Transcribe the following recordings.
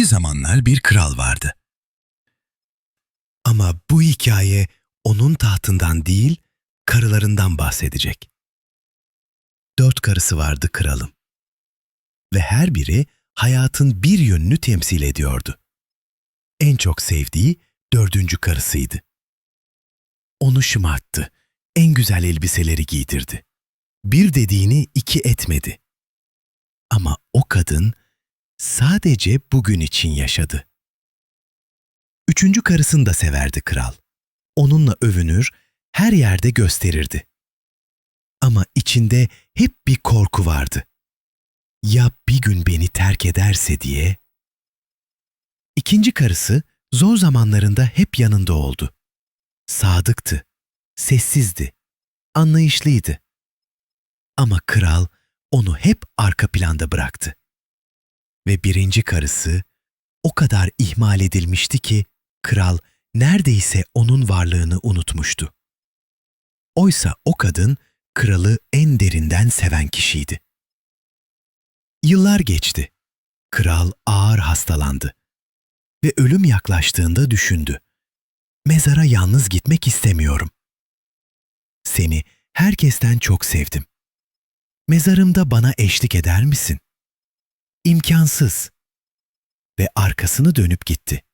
Bir zamanlar bir kral vardı. Ama bu hikaye onun tahtından değil, karılarından bahsedecek. Dört karısı vardı kralın. Ve her biri hayatın bir yönünü temsil ediyordu. En çok sevdiği dördüncü karısıydı. Onu şımarttı, en güzel elbiseleri giydirdi. Bir dediğini iki etmedi. Ama o kadın sadece bugün için yaşadı. Üçüncü karısını da severdi kral. Onunla övünür, her yerde gösterirdi. Ama içinde hep bir korku vardı. Ya bir gün beni terk ederse diye. İkinci karısı zor zamanlarında hep yanında oldu. Sadıktı, sessizdi, anlayışlıydı. Ama kral onu hep arka planda bıraktı. Ve birinci karısı o kadar ihmal edilmişti ki kral neredeyse onun varlığını unutmuştu. Oysa o kadın kralı en derinden seven kişiydi. Yıllar geçti. Kral ağır hastalandı ve ölüm yaklaştığında düşündü. Mezara yalnız gitmek istemiyorum. Seni herkesten çok sevdim. Mezarımda bana eşlik eder misin? İmkansız. Ve arkasını dönüp gitti.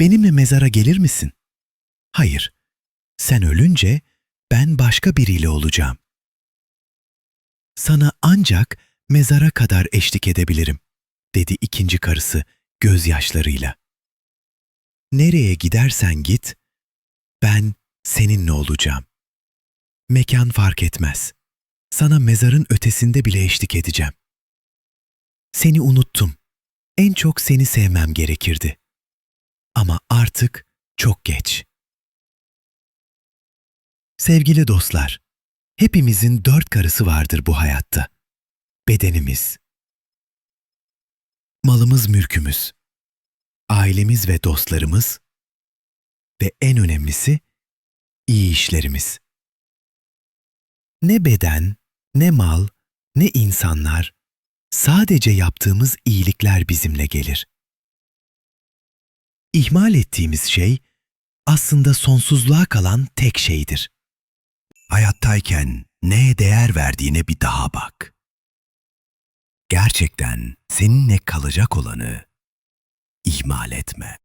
Benimle mezara gelir misin? Hayır. Sen ölünce ben başka biriyle olacağım. Sana ancak mezara kadar eşlik edebilirim, dedi ikinci karısı gözyaşlarıyla. Nereye gidersen git, ben seninle olacağım. Mekan fark etmez. Sana mezarın ötesinde bile eşlik edeceğim. Seni unuttum. En çok seni sevmem gerekirdi. Ama artık çok geç. Sevgili dostlar, hepimizin dört karısı vardır bu hayatta. Bedenimiz, malımız mülkümüz, ailemiz ve dostlarımız ve en önemlisi iyi işlerimiz. Ne beden, ne mal, ne insanlar, sadece yaptığımız iyilikler bizimle gelir. İhmal ettiğimiz şey aslında sonsuzluğa kalan tek şeydir. Hayattayken neye değer verdiğine bir daha bak. Gerçekten seninle kalacak olanı ihmal etme.